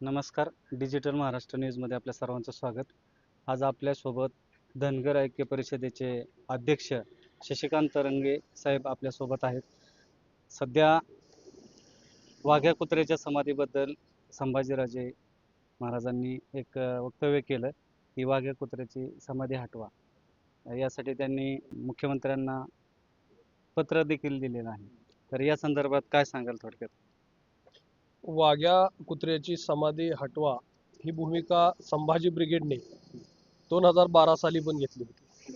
नमस्कार. डिजिटल महाराष्ट्र न्यूजमध्ये आपल्या सर्वांचं स्वागत. आज आपल्यासोबत धनगर ऐक्य परिषदेचे अध्यक्ष शशिकांत तरंगे साहेब आपल्यासोबत आहेत. सध्या वाघ्या कुत्र्याच्या समाधीबद्दल संभाजीराजे महाराजांनी एक वक्तव्य केलं की वाघ्या कुत्र्याची समाधी हटवा. यासाठी त्यांनी मुख्यमंत्र्यांना पत्र देखील दिलेलं आहे. तर या संदर्भात काय सांगाल थोडक्यात? वाघ्या कुत्र्याची समाधी हटवा ही भूमिका संभाजी ब्रिगेडने दोन हजार बारा साली पण घेतली होती.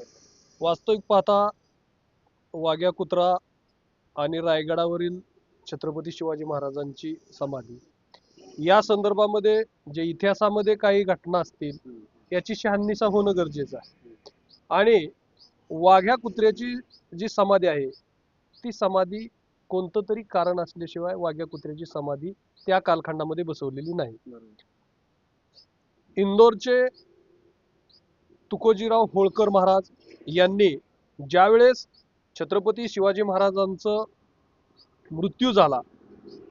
वास्तविक पाहता वाघ्या कुत्रा आणि रायगडावरील छत्रपती शिवाजी महाराजांची समाधी. या संदर्भामध्ये जे इतिहासामध्ये काही घटना असतील याची शहानिशा होणं गरजेचं आहे. आणि वाघ्या कुत्र्याची जी समाधी आहे ती समाधी कोणतं तरी कारण असल्याशिवाय वाघ्या कुत्र्याची समाधी त्या कालखंडामध्ये बसवलेली नाही. इंदोरचे तुकोजीराव होळकर महाराज यांनी ज्यावेळेस छत्रपती शिवाजी महाराजांचं मृत्यू झाला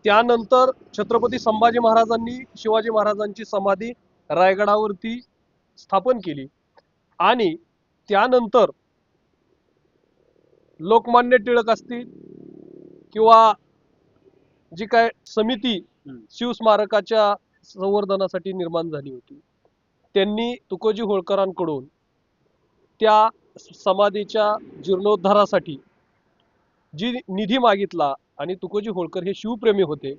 त्यानंतर छत्रपती संभाजी महाराजांनी शिवाजी महाराजांची समाधी रायगडावरती स्थापन केली आणि त्यानंतर लोकमान्य टिळक असतील किंवा जी काय समिती. शिवस्मारकाच्या संवर्धनासाठी निर्माण झाली होती त्यांनी तुकोजी होळकरांकडून त्या समाधीच्या जीर्णोद्धारासाठी जी निधी मागितला आणि तुकोजी होळकर हे शिवप्रेमी होते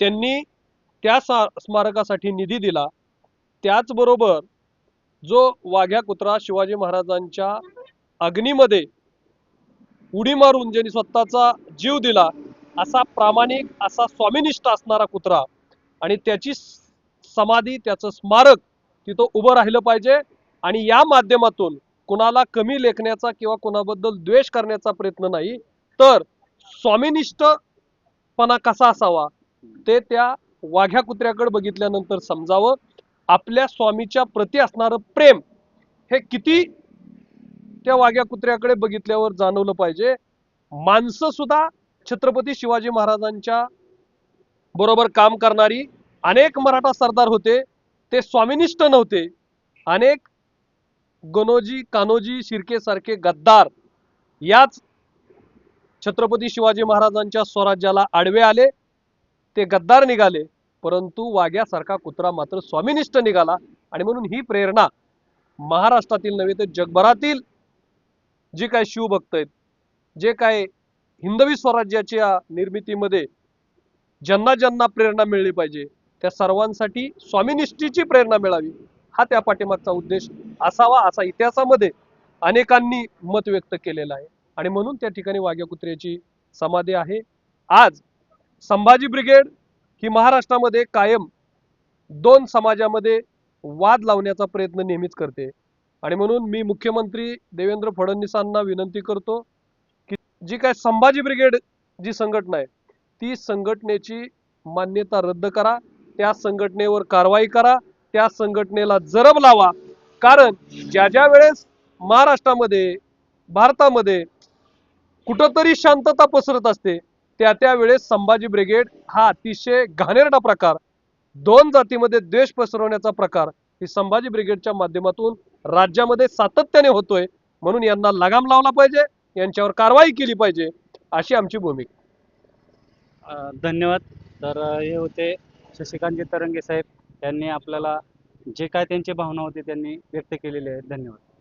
त्यांनी त्या सा स्मारकासाठी निधी दिला त्याचबरोबर जो वाघ्या कुत्रा शिवाजी महाराजांच्या अग्नीमध्ये उडी मारून ज्यांनी स्वतःचा जीव दिला असा प्रामाणिक असा स्वामिनिष्ठ असणारा कुत्रा आणि त्याची समाधी त्याचं स्मारक तिथं उभं राहिलं पाहिजे आणि या माध्यमातून कुणाला कमी लेखण्याचा किंवा कुणाबद्दल द्वेष करण्याचा प्रयत्न नाही तर स्वामिनिष्ठपणा कसा असावा ते त्या वाघ्या कुत्र्याकडे बघितल्यानंतर समजावं. आपल्या स्वामीच्या प्रती असणारं प्रेम हे किती त्या वाघ्या कुत्र्याकडे बघितल्यावर जाणवलं पाहिजे. माणसं सुद्धा छत्रपती शिवाजी महाराजांच्या बरोबर काम करणारी अनेक मराठा सरदार होते. ते स्वामिनिष्ठ नव्हते. अनेक गणोजी कान्होजी शिर्के सारखे गद्दार याच छत्रपती शिवाजी महाराजांच्या स्वराज्याला आडवे आले. ते गद्दार निघाले. परंतु वाघ्यासारखा कुत्रा मात्र स्वामिनिष्ठ निघाला आणि म्हणून ही प्रेरणा महाराष्ट्रातील नव्हे तर जगभरातील जे काय शिवभक्त आहेत जे काय हिंदवी स्वराज्याच्या निर्मितीमध्ये ज्यांना ज्यांना प्रेरणा मिळली पाहिजे त्या सर्वांसाठी स्वामिनिष्ठीची प्रेरणा मिळावी हा त्या पाठीमागचा उद्देश असावा असा इतिहासामध्ये अनेकांनी मत व्यक्त केलेलं आहे. आणि म्हणून त्या ठिकाणी वाघ्या कुत्र्याची समाधी आहे. आज संभाजी ब्रिगेड ही महाराष्ट्रामध्ये कायम दोन समाजामध्ये वाद लावण्याचा प्रयत्न नेहमीच करते. आणि म्हणून मी मुख्यमंत्री देवेंद्र फडणवीसांना विनंती करतो की जी काय संभाजी ब्रिगेड जी संघटना आहे ती संघटनेची मान्यता रद्द करा त्या संघटनेवर कारवाई करा त्या संघटनेला जरब लावा. कारण ज्या ज्या वेळेस महाराष्ट्रामध्ये भारतामध्ये कुठंतरी शांतता पसरत असते त्या त्या वेळेस संभाजी ब्रिगेड हा अतिशय घाणेरडा प्रकार दोन जातीमध्ये द्वेष पसरवण्याचा प्रकार ही संभाजी ब्रिगेडच्या माध्यमातून राज्यामध्ये सातत्याने होतोय म्हणून यांना लगाम लावला पाहिजे यांच्यावर कारवाई केली पाहिजे अशी आमची भूमिका. धन्यवाद. तर हे होते शशिकांतजी तरंगे साहेब. त्यांनी आपल्याला जे काय त्यांची भावना होती त्यांनी व्यक्त केलेली आहे. धन्यवाद.